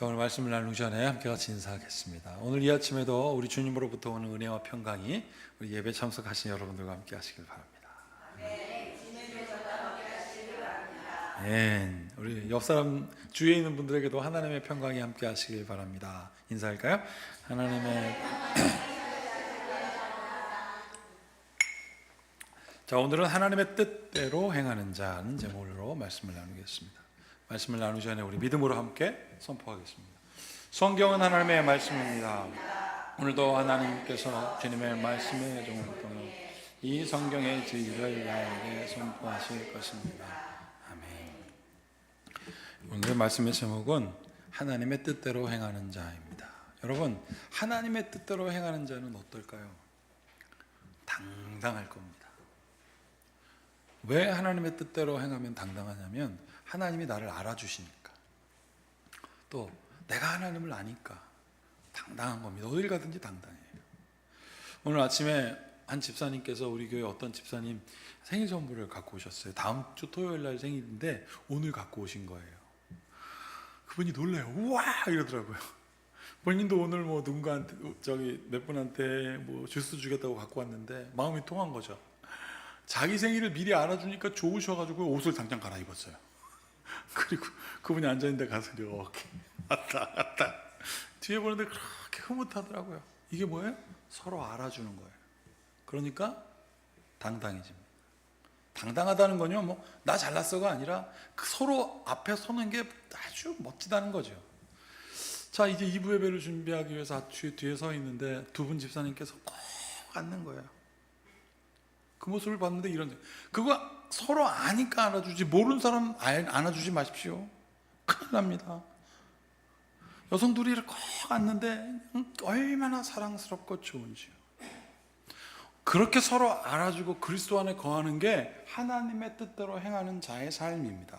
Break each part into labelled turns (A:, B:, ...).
A: 자, 오늘 말씀을 나누기 전에 함께 같이 인사하겠습니다. 오늘 이 아침에도 우리 주님으로부터 오는 은혜와 평강이 우리 예배 참석하신 여러분들과 함께 하시길 바랍니다. 네, 우리 옆 사람 주위에 있는 분들에게도 하나님의 평강이 함께 하시길 바랍니다. 인사할까요? 하나님의 자, 오늘은 하나님의 뜻대로 행하는 자는 제목으로 말씀을 나누겠습니다. 말씀을 나누기 전에 우리 믿음으로 함께 선포하겠습니다. 성경은 하나님의 말씀입니다. 오늘도 하나님께서 주님의 말씀의 종을 통해 이 성경의 진리를 나에게 선포하실 것입니다. 아멘. 오늘의 말씀의 제목은 하나님의 뜻대로 행하는 자입니다. 여러분, 하나님의 뜻대로 행하는 자는 어떨까요? 당당할 겁니다. 왜 하나님의 뜻대로 행하면 당당하냐면 하나님이 나를 알아주시니까 또 내가 하나님을 아니까 당당한 겁니다. 어딜 가든지 당당해요. 오늘 아침에 한 집사님께서 우리 교회 어떤 집사님 생일 선물을 갖고 오셨어요. 다음 주 토요일 날 생일인데 오늘 갖고 오신 거예요. 그분이 놀래요. 우와 이러더라고요. 본인도 오늘 뭐 누군가한테 저기 몇 분한테 뭐 주스 주겠다고 갖고 왔는데 마음이 통한 거죠. 자기 생일을 미리 알아주니까 좋으셔가지고 옷을 당장 갈아입었어요. 그리고 그분이 앉아있는데 가서 이렇게 왔다 갔다 뒤에 보는데 그렇게 흐뭇하더라고요. 이게 뭐예요? 서로 알아주는 거예요. 그러니까 당당해집니다. 당당하다는 건요, 뭐 나 잘났어가 아니라 그 서로 앞에 서는 게 아주 멋지다는 거죠. 자, 이제 2부 예배를 준비하기 위해서 뒤에 서 있는데 두 분 집사님께서 꼭 앉는 거예요. 그 모습을 봤는데 이런 그거 서로 아니까 안아주지 모르는 사람 알- 안아주지 마십시오. 큰일 납니다. 여성 둘이 꼭 앉는데 음, 얼마나 사랑스럽고 좋은지요. 그렇게 서로 알아주고 그리스도 안에 거하는 게 하나님의 뜻대로 행하는 자의 삶입니다.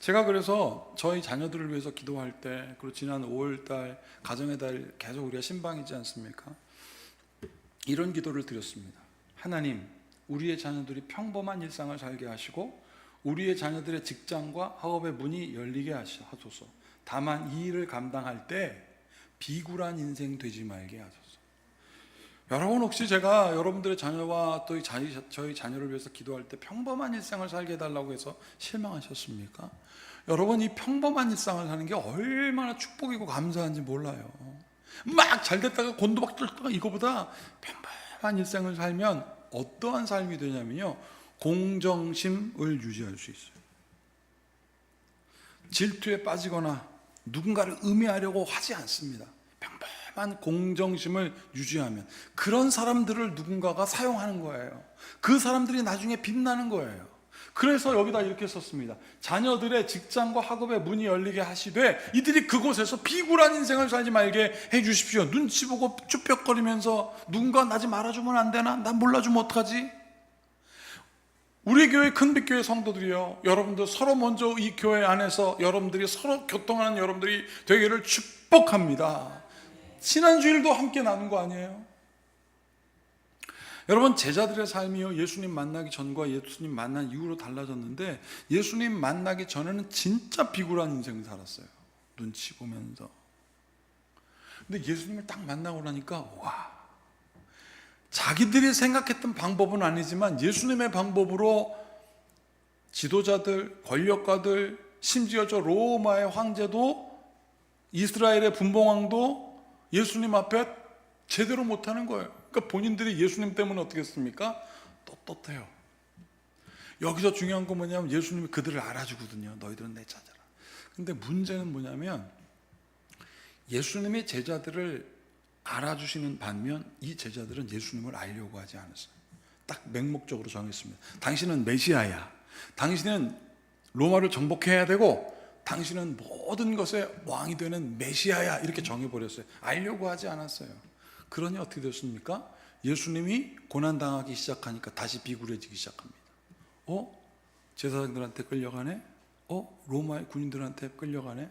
A: 제가 그래서 저희 자녀들을 위해서 기도할 때 그리고 지난 5월달 가정의 달 계속 우리가 신방이지 않습니까? 이런 기도를 드렸습니다. 하나님, 우리의 자녀들이 평범한 일상을 살게 하시고 우리의 자녀들의 직장과 학업의 문이 열리게 하소서. 다만 이 일을 감당할 때 비굴한 인생 되지 말게 하소서. 여러분 혹시 제가 여러분들의 자녀와 또 저희, 자녀를 위해서 기도할 때 평범한 일상을 살게 해달라고 해서 실망하셨습니까? 여러분 이 평범한 일상을 사는 게 얼마나 축복이고 감사한지 몰라요. 막 잘 됐다가 곤도박 뚫다가 이거보다 평범 한 일상을 살면 어떠한 삶이 되냐면요. 공정심을 유지할 수 있어요. 질투에 빠지거나 누군가를 음해하려고 하지 않습니다. 평범한 공정심을 유지하면 그런 사람들을 누군가가 사용하는 거예요. 그 사람들이 나중에 빛나는 거예요. 그래서 여기다 이렇게 썼습니다. 자녀들의 직장과 학업의 문이 열리게 하시되 이들이 그곳에서 비굴한 인생을 살지 말게 해 주십시오. 눈치 보고 쭈뼛거리면서 누군가 나지 말아주면 안 되나? 나 몰라주면 어떡하지? 우리 교회 큰빛교회 성도들이요. 여러분들 서로 먼저 이 교회 안에서 여러분들이 서로 교통하는 여러분들이 되기를 축복합니다. 지난 주일도 함께 나눈 거 아니에요? 여러분 제자들의 삶이요 예수님 만나기 전과 예수님 만난 이후로 달라졌는데 예수님 만나기 전에는 진짜 비굴한 인생을 살았어요. 눈치 보면서. 근데 예수님을 딱 만나고 나니까 와 자기들이 생각했던 방법은 아니지만 예수님의 방법으로 지도자들, 권력가들, 심지어 저 로마의 황제도 이스라엘의 분봉왕도 예수님 앞에 제대로 못하는 거예요. 그러니까 본인들이 예수님 때문에 어떻게 했습니까? 떳떳해요. 여기서 중요한 건 뭐냐면 예수님이 그들을 알아주거든요. 너희들은 내 자녀라. 근데 문제는 뭐냐면 예수님이 제자들을 알아주시는 반면 이 제자들은 예수님을 알려고 하지 않았어요. 딱 맹목적으로 정했습니다. 당신은 메시아야. 당신은 로마를 정복해야 되고 당신은 모든 것의 왕이 되는 메시아야 이렇게 정해버렸어요. 알려고 하지 않았어요. 그러니 어떻게 됐습니까? 예수님이 고난당하기 시작하니까 다시 비굴해지기 시작합니다. 어? 제사장들한테 끌려가네? 어? 로마의 군인들한테 끌려가네?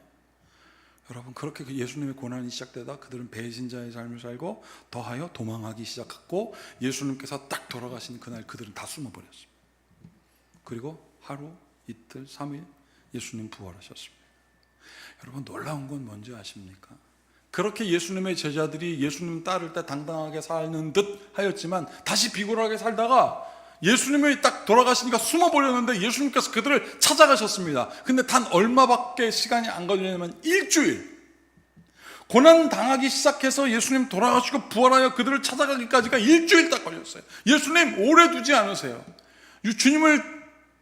A: 여러분 그렇게 그 예수님의 고난이 시작되다 그들은 배신자의 삶을 살고 더하여 도망하기 시작했고 예수님께서 딱 돌아가신 그날 그들은 다 숨어버렸습니다. 그리고 하루, 이틀, 삼일 예수님 부활하셨습니다. 여러분 놀라운 건 뭔지 아십니까? 그렇게 예수님의 제자들이 예수님 따를 때 당당하게 사는 듯 하였지만 다시 비굴하게 살다가 예수님이 딱 돌아가시니까 숨어버렸는데 예수님께서 그들을 찾아가셨습니다. 근데 단 얼마밖에 시간이 안 걸리냐면 일주일. 고난 당하기 시작해서 예수님 돌아가시고 부활하여 그들을 찾아가기까지가 일주일 딱 걸렸어요. 예수님 오래 두지 않으세요. 유- 주님을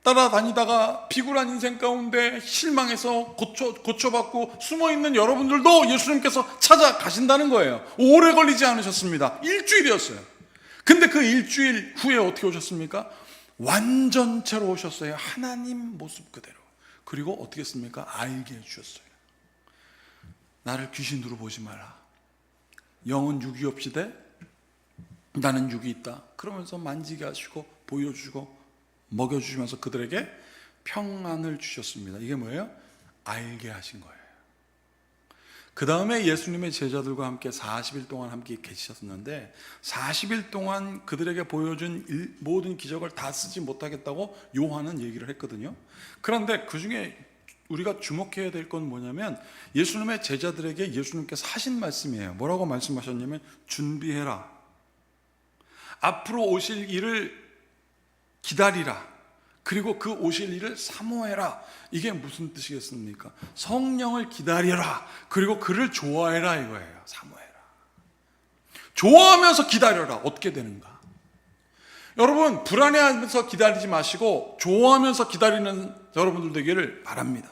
A: 따라다니다가 비굴한 인생 가운데 실망해서 고쳐, 고쳐받고 숨어 있는 여러분들도 예수님께서 찾아가신다는 거예요. 오래 걸리지 않으셨습니다. 일주일이었어요. 근데 그 일주일 후에 어떻게 오셨습니까? 완전체로 오셨어요. 하나님 모습 그대로. 그리고 어떻게 했습니까? 알게 해주셨어요. 나를 귀신으로 보지 마라. 영은 육이 없이되 나는 육이 있다. 그러면서 만지게 하시고 보여주고 먹여주시면서 그들에게 평안을 주셨습니다. 이게 뭐예요? 알게 하신 거예요. 그 다음에 예수님의 제자들과 함께 40일 동안 함께 계셨는데 40일 동안 그들에게 보여준 일- 모든 기적을 다 쓰지 못하겠다고 요한은 얘기를 했거든요. 그런데 그 중에 우리가 주목해야 될 건 뭐냐면 예수님의 제자들에게 예수님께서 하신 말씀이에요. 뭐라고 말씀하셨냐면 준비해라. 앞으로 오실 일을 기다리라. 그리고 그 오실 일을 사모해라. 이게 무슨 뜻이겠습니까? 성령을 기다려라. 그리고 그를 좋아해라 이거예요. 사모해라. 좋아하면서 기다려라. 어떻게 되는가? 여러분, 불안해하면서 기다리지 마시고 좋아하면서 기다리는 여러분들 되기를 바랍니다.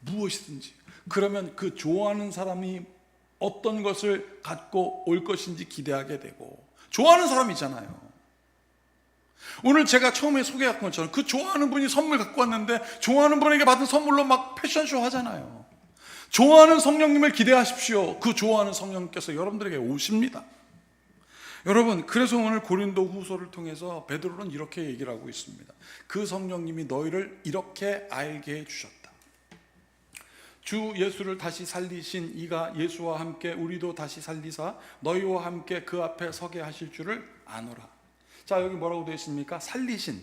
A: 무엇이든지. 그러면 그 좋아하는 사람이 어떤 것을 갖고 올 것인지 기대하게 되고 좋아하는 사람이잖아요. 오늘 제가 처음에 소개한 것처럼 그 좋아하는 분이 선물 갖고 왔는데 좋아하는 분에게 받은 선물로 막 패션쇼 하잖아요. 좋아하는 성령님을 기대하십시오. 그 좋아하는 성령님께서 여러분들에게 오십니다. 여러분, 그래서 오늘 고린도 후서를 통해서 베드로는 이렇게 얘기를 하고 있습니다. 그 성령님이 너희를 이렇게 알게 해 주셨다. 주 예수를 다시 살리신 이가 예수와 함께 우리도 다시 살리사 너희와 함께 그 앞에 서게 하실 줄을 아노라. 자, 여기 뭐라고 되어 있습니까? 살리신.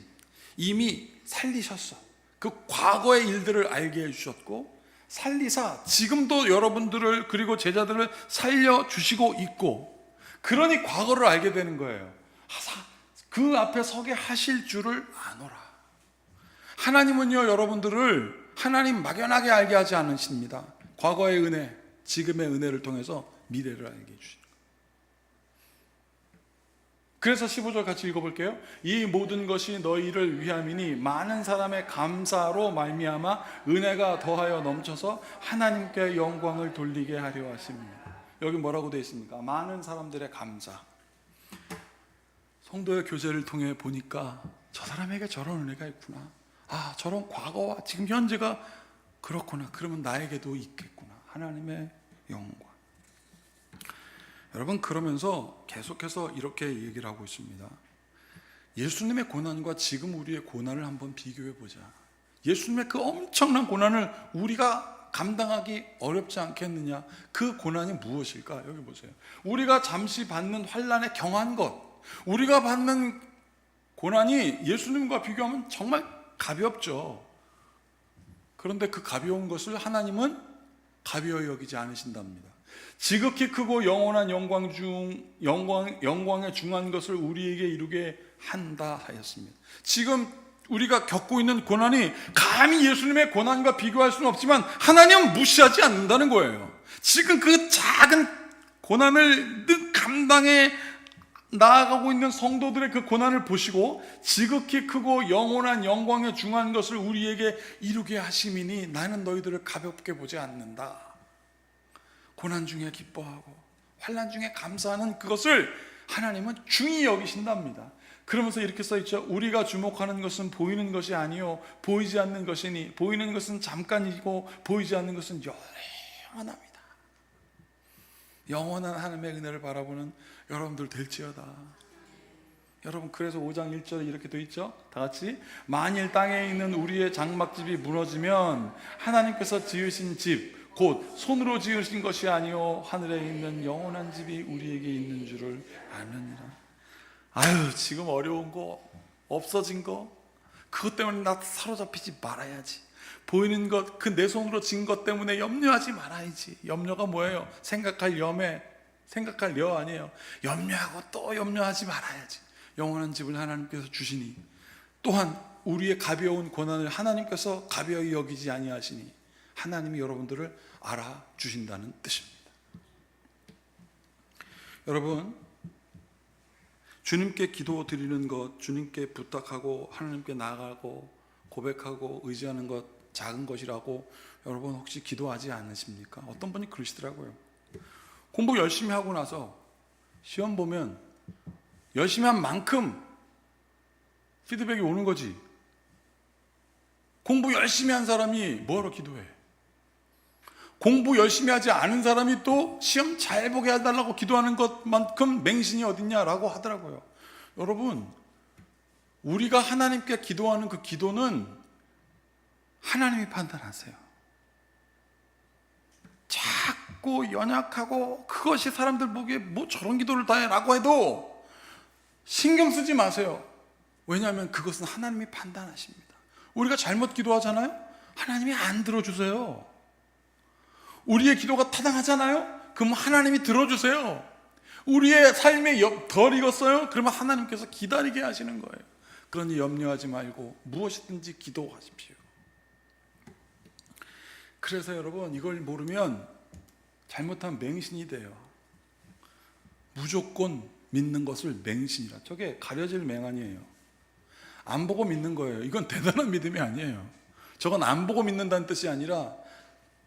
A: 이미 살리셨어. 그 과거의 일들을 알게 해주셨고, 살리사 지금도 여러분들을 그리고 제자들을 살려주시고 있고, 그러니 과거를 알게 되는 거예요. 그 앞에 서게 하실 줄을 아노라. 하나님은요, 여러분들을 하나님 막연하게 알게 하지 않으십니다. 과거의 은혜, 지금의 은혜를 통해서 미래를 알게 해주십니다. 그래서 15절 같이 읽어볼게요. 이 모든 것이 너희를 위함이니 많은 사람의 감사로 말미암아 은혜가 더하여 넘쳐서 하나님께 영광을 돌리게 하려 하십니다. 여기 뭐라고 되어 있습니까? 많은 사람들의 감사. 성도의 교제를 통해 보니까 저 사람에게 저런 은혜가 있구나. 아, 저런 과거와 지금 현재가 그렇구나. 그러면 나에게도 있겠구나. 하나님의 영광. 여러분 그러면서 계속해서 이렇게 얘기를 하고 있습니다. 예수님의 고난과 지금 우리의 고난을 한번 비교해 보자. 예수님의 그 엄청난 고난을 우리가 감당하기 어렵지 않겠느냐? 그 고난이 무엇일까? 여기 보세요. 우리가 잠시 받는 환란에 경한 것, 우리가 받는 고난이 예수님과 비교하면 정말 가볍죠. 그런데 그 가벼운 것을 하나님은 가벼이 여기지 않으신답니다. 지극히 크고 영원한 영광 중 영광 영광에 중한 것을 우리에게 이루게 한다 하였습니다. 지금 우리가 겪고 있는 고난이 감히 예수님의 고난과 비교할 수는 없지만 하나님은 무시하지 않는다는 거예요. 지금 그 작은 고난을 늘 감당해 나아가고 있는 성도들의 그 고난을 보시고 지극히 크고 영원한 영광에 중한 것을 우리에게 이루게 하심이니 나는 너희들을 가볍게 보지 않는다. 고난 중에 기뻐하고 환난 중에 감사하는 그것을 하나님은 중히 여기신답니다. 그러면서 이렇게 써 있죠. 우리가 주목하는 것은 보이는 것이 아니요 보이지 않는 것이니 보이는 것은 잠깐이고 보이지 않는 것은 영원합니다. 영원한 하나님의 은혜를 바라보는 여러분들 될지어다. 여러분 그래서 5장 1절에 이렇게 돼 있죠. 다 같이 만일 땅에 있는 우리의 장막집이 무너지면 하나님께서 지으신 집 곧 손으로 지으신 것이 아니요 하늘에 있는 영원한 집이 우리에게 있는 줄을 아느니라. 아유 지금 어려운 거 없어진 거 그것 때문에 나 사로잡히지 말아야지. 보이는 것, 그 내 손으로 진 것 때문에 염려하지 말아야지. 염려가 뭐예요? 생각할 염에, 생각할 여 아니에요. 염려하고 또 염려하지 말아야지. 영원한 집을 하나님께서 주시니 또한 우리의 가벼운 고난을 하나님께서 가벼이 여기지 아니하시니 하나님이 여러분들을 알아 주신다는 뜻입니다. 여러분 주님께 기도 드리는 것, 주님께 부탁하고 하나님께 나아가고 고백하고 의지하는 것 작은 것이라고 여러분 혹시 기도하지 않으십니까? 어떤 분이 그러시더라고요. 공부 열심히 하고 나서 시험 보면 열심히 한 만큼 피드백이 오는 거지. 공부 열심히 한 사람이 뭐하러 기도해? 공부 열심히 하지 않은 사람이 또 시험 잘 보게 해달라고 기도하는 것만큼 맹신이 어딨냐라고 하더라고요. 여러분, 우리가 하나님께 기도하는 그 기도는 하나님이 판단하세요. 작고 연약하고 그것이 사람들 보기에 뭐 저런 기도를 다 해라고 해도 신경 쓰지 마세요. 왜냐하면 그것은 하나님이 판단하십니다. 우리가 잘못 기도하잖아요? 하나님이 안 들어주세요. 우리의 기도가 타당하잖아요? 그럼 하나님이 들어주세요. 우리의 삶에 여- 덜 익었어요? 그러면 하나님께서 기다리게 하시는 거예요. 그러니 염려하지 말고 무엇이든지 기도하십시오. 그래서 여러분 이걸 모르면 잘못하면 맹신이 돼요. 무조건 믿는 것을 맹신이라. 저게 가려질 맹아니에요. 안 보고 믿는 거예요. 이건 대단한 믿음이 아니에요. 저건 안 보고 믿는다는 뜻이 아니라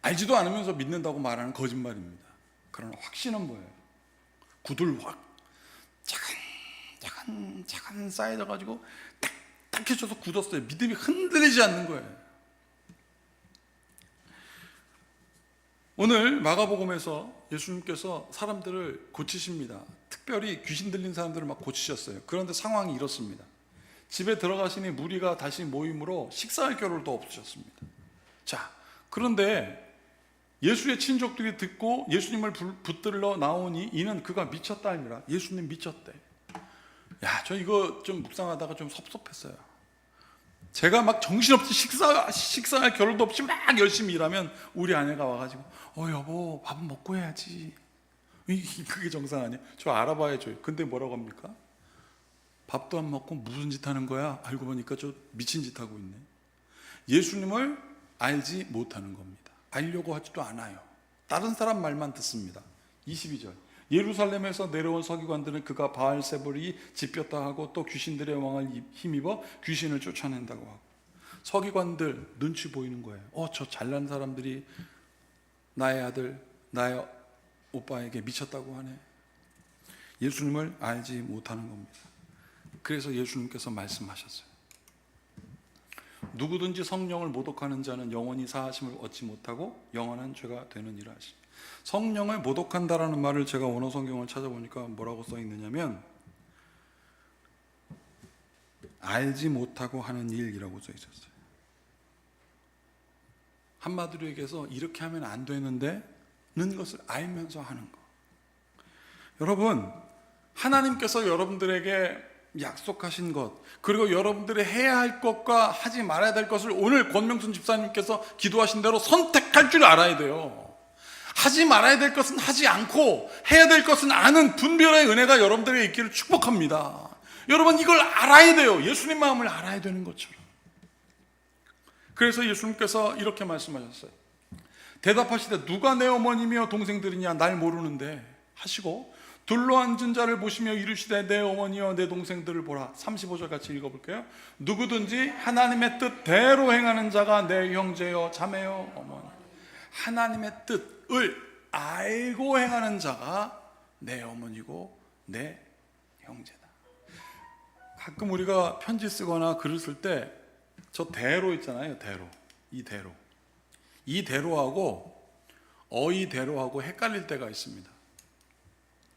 A: 알지도 않으면서 믿는다고 말하는 거짓말입니다. 그러나 확신은 뭐예요? 구들 확 차근 차근 차근 쌓여져 가지고 딱딱 해줘서 굳었어요. 믿음이 흔들리지 않는 거예요. 오늘 마가복음에서 예수님께서 사람들을 고치십니다. 특별히 귀신 들린 사람들을 막 고치셨어요. 그런데 상황이 이렇습니다. 집에 들어가시니 무리가 다시 모임으로 식사할 겨를도 없으셨습니다. 자, 그런데 예수의 친족들이 듣고 예수님을 불- 붙들러 나오니 이는 그가 미쳤다 아니라 예수님 미쳤대. 야, 저 이거 좀 묵상하다가 좀 섭섭했어요. 제가 막 정신없이 식사 식사할 겨를도 없이 막 열심히 일하면 우리 아내가 와가지고 어 여보 밥은 먹고 해야지. 그게 정상 아니에요? 저 알아봐야죠. 근데 뭐라고 합니까? 밥도 안 먹고 무슨 짓 하는 거야? 알고 보니까 저 미친 짓 하고 있네. 예수님을 알지 못하는 겁니다. 알려고 하지도 않아요. 다른 사람 말만 듣습니다. 22절. 예루살렘에서 내려온 서기관들은 그가 바알세불이 집혔다 하고 또 귀신들의 왕을 힘입어 귀신을 쫓아낸다고 하고 서기관들 눈치 보이는 거예요. 어, 저 잘난 사람들이 나의 아들, 나의 오빠에게 미쳤다고 하네. 예수님을 알지 못하는 겁니다. 그래서 예수님께서 말씀하셨어요. 누구든지 성령을 모독하는 자는 영원히 사하심을 얻지 못하고 영원한 죄가 되느니라 하시. 성령을 모독한다라는 말을 제가 원어 성경을 찾아보니까 뭐라고 써 있느냐면 알지 못하고 하는 일이라고 써 있었어요. 한마디로 얘기해서 이렇게 하면 안 되는데는 것을 알면서 하는 거. 여러분, 하나님께서 여러분들에게 약속하신 것, 그리고 여러분들이 해야 할 것과 하지 말아야 될 것을 오늘 권명순 집사님께서 기도하신 대로 선택할 줄 알아야 돼요. 하지 말아야 될 것은 하지 않고 해야 될 것은 아는 분별의 은혜가 여러분들에게 있기를 축복합니다. 여러분 이걸 알아야 돼요. 예수님 마음을 알아야 되는 것처럼. 그래서 예수님께서 이렇게 말씀하셨어요. 대답하시되 누가 내 어머니며 동생들이냐 날 모르는데 하시고 둘러 앉은 자를 보시며 이르시되 내 어머니여 내 동생들을 보라. 35절 같이 읽어볼게요. 누구든지 하나님의 뜻대로 행하는 자가 내 형제여 자매여 어머니. 하나님의 뜻을 알고 행하는 자가 내 어머니고 내 형제다. 가끔 우리가 편지 쓰거나 글을 쓸 때 저 대로 있잖아요 대로. 이 대로. 이 대로하고 어이 대로하고 헷갈릴 때가 있습니다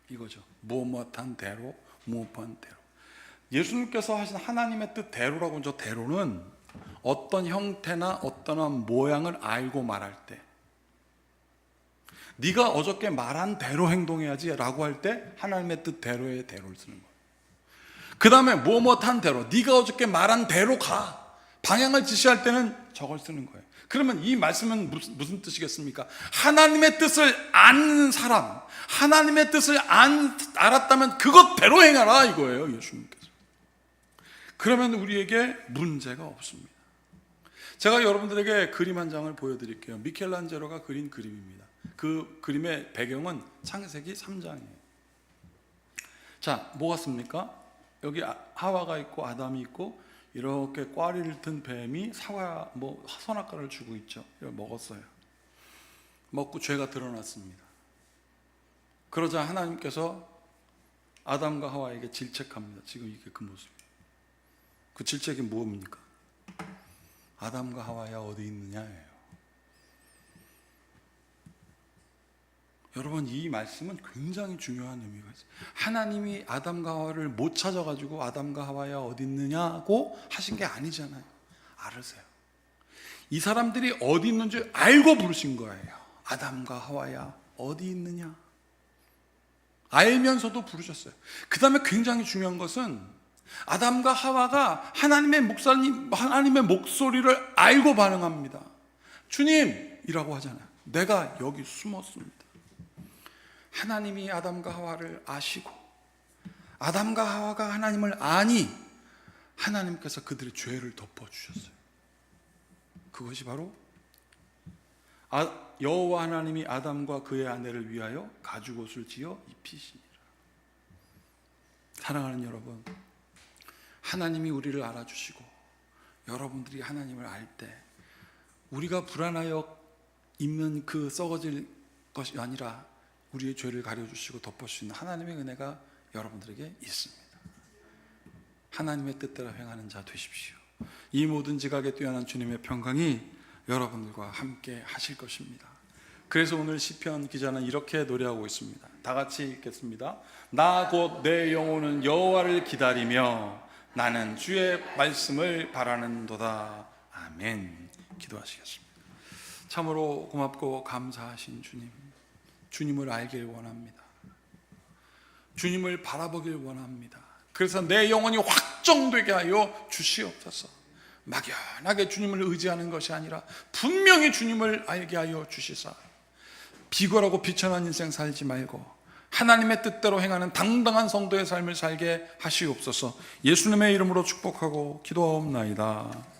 A: 이거죠. 무엇한 대로, 무엇한 대로. 예수님께서 하신 하나님의 뜻대로라고 저 대로는 어떤 형태나 어떠한 모양을 알고 말할 때 네가 어저께 말한 대로 행동해야지 라고 할 때 하나님의 뜻대로의 대로를 쓰는 거예요. 그 다음에 무엇한 대로 네가 어저께 말한 대로 가 방향을 지시할 때는 저걸 쓰는 거예요. 그러면 이 말씀은 무슨, 무슨 뜻이겠습니까? 하나님의 뜻을 아는 사람, 하나님의 뜻을 안, 알았다면 그것대로 행하라 이거예요, 예수님께서. 그러면 우리에게 문제가 없습니다. 제가 여러분들에게 그림 한 장을 보여드릴게요. 미켈란젤로가 그린 그림입니다. 그 그림의 배경은 창세기 3장이에요. 자, 뭐 같습니까? 여기 아- 하와가 있고 아담이 있고 이렇게 꽈리를 든 뱀이 사과 뭐 선악과를 주고 있죠. 이걸 먹었어요. 먹고 죄가 드러났습니다. 그러자 하나님께서 아담과 하와에게 질책합니다. 지금 이게 그 모습. 그 질책이 무엇입니까? 아담과 하와야 어디 있느냐예요. 여러분 이 말씀은 굉장히 중요한 의미가 있어요. 하나님이 아담과 하와를 못 찾아가지고 아담과 하와야 어디 있느냐고 하신 게 아니잖아요. 알으세요. 이 사람들이 어디 있는지 알고 부르신 거예요. 아담과 하와야 어디 있느냐. 알면서도 부르셨어요. 그 다음에 굉장히 중요한 것은 아담과 하와가 하나님의 목사님, 하나님의 목소리를 알고 반응합니다. 주님 이라고 하잖아요. 내가 여기 숨었습니다. 하나님이 아담과 하와를 아시고 아담과 하와가 하나님을 아니 하나님께서 그들의 죄를 덮어 주셨어요. 그것이 바로 아, 여호와 하나님이 아담과 그의 아내를 위하여 가죽옷을 지어 입히시니라. 사랑하는 여러분, 하나님이 우리를 알아주시고 여러분들이 하나님을 알 때 우리가 불안하여 입는 그 썩어질 것이 아니라 우리의 죄를 가려주시고 덮어주시는 하나님의 은혜가 여러분들에게 있습니다. 하나님의 뜻대로 행하는 자 되십시오. 이 모든 지각에 뛰어난 주님의 평강이 여러분들과 함께 하실 것입니다. 그래서 오늘 시편 기자는 이렇게 노래하고 있습니다. 다 같이 읽겠습니다. 나 곧 내 영혼은 여호와를 기다리며 나는 주의 말씀을 바라는도다. 아멘. 기도하시겠습니다. 참으로 고맙고 감사하신 주님. 주님을 알길 원합니다. 주님을 바라보길 원합니다. 그래서 내 영혼이 확정되게 하여 주시옵소서. 막연하게 주님을 의지하는 것이 아니라 분명히 주님을 알게 하여 주시사 비굴하고 비천한 인생 살지 말고 하나님의 뜻대로 행하는 당당한 성도의 삶을 살게 하시옵소서. 예수님의 이름으로 축복하고 기도하옵나이다.